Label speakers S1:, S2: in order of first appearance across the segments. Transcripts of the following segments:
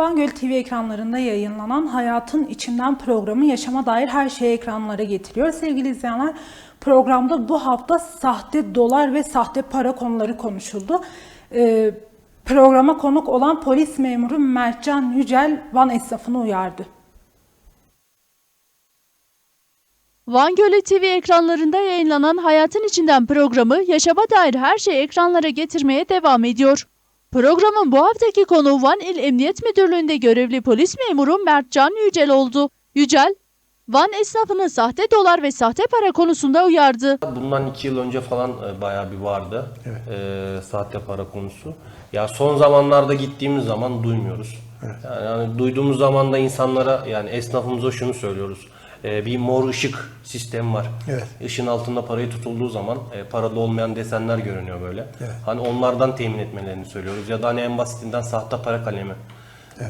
S1: Bangöl TV ekranlarında yayınlanan Hayatın İçinden programı yaşama dair her şeyi ekranlara getiriyor. Sevgili izleyenler programda bu hafta sahte dolar ve sahte para konuları konuşuldu. Ee, programa konuk olan polis memuru Mertcan Yücel Van esnafını uyardı.
S2: Van Gölü TV ekranlarında yayınlanan Hayatın İçinden programı yaşama dair her şeyi ekranlara getirmeye devam ediyor. Programın bu haftaki konuğu Van İl Emniyet Müdürlüğü'nde görevli polis memuru Mertcan Yücel oldu. Yücel, Van esnafını sahte dolar ve sahte para konusunda uyardı.
S3: Bundan iki yıl önce falan e, bayağı bir vardı e, sahte para konusu. Ya son zamanlarda gittiğimiz zaman duymuyoruz. Yani, yani duyduğumuz zaman da insanlara yani esnafımıza şunu söylüyoruz. E, bir mor ışık sistemi var.
S4: Evet.
S3: Işın altında parayı tutulduğu zaman e, parada olmayan desenler görünüyor böyle.
S4: Evet.
S3: Hani onlardan temin etmelerini söylüyoruz. Ya da hani en basitinden sahte para kalemi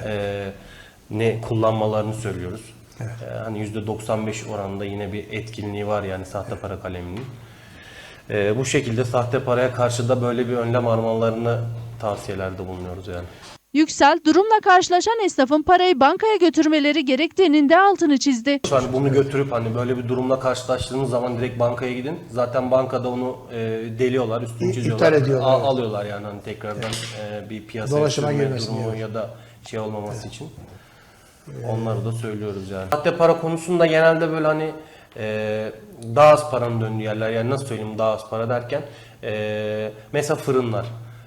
S3: e, ne kullanmalarını söylüyoruz. E, hani %95 oranında yine bir etkinliği var yani sahte para kaleminin. E, bu şekilde sahte paraya karşı da böyle bir önlem almalarını tavsiyelerde bulunuyoruz yani.
S2: Yüksel, durumla karşılaşan esnafın parayı bankaya götürmeleri gerektiğinin de altını çizdi.
S3: Şu an bunu götürüp hani böyle bir durumla karşılaştığınız zaman direkt bankaya gidin. Zaten bankada onu e, deliyorlar, üstünü çiziyorlar.
S4: iptal ediyorlar,
S3: Al-
S4: evet.
S3: alıyorlar yani hani tekrardan e, bir piyasaya
S4: Dolaşıma girmesin
S3: durumu
S4: diye.
S3: ya da şey olmaması için. Onları da söylüyoruz yani. Sahte para konusunda genelde böyle hani e, daha az paranın döndüğü yerler yani nasıl söyleyeyim daha az para derken e, mesela fırınlar.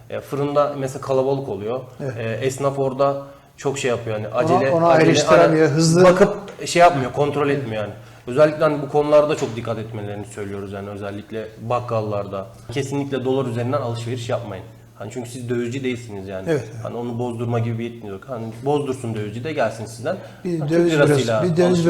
S3: E, fırında mesela kalabalık oluyor. E, esnaf orada çok şey yapıyor yani acele
S4: ona
S3: acele-
S4: ayrıştıramıyor,
S3: hani
S4: hızlı-
S3: bakıp şey yapmıyor, kontrol etmiyor yani. Özellikle hani bu konularda çok dikkat etmelerini söylüyoruz yani özellikle bakkallarda. Kesinlikle dolar üzerinden alışveriş yapmayın. Hani çünkü siz dövizci değilsiniz yani.
S4: Evet, evet.
S3: Hani onu bozdurma gibi bir yetkiniz yok. Hani bozdursun dövizci de gelsin sizden.
S4: Bir
S3: Hani
S4: döviz
S3: lirasıyla
S4: bir döviz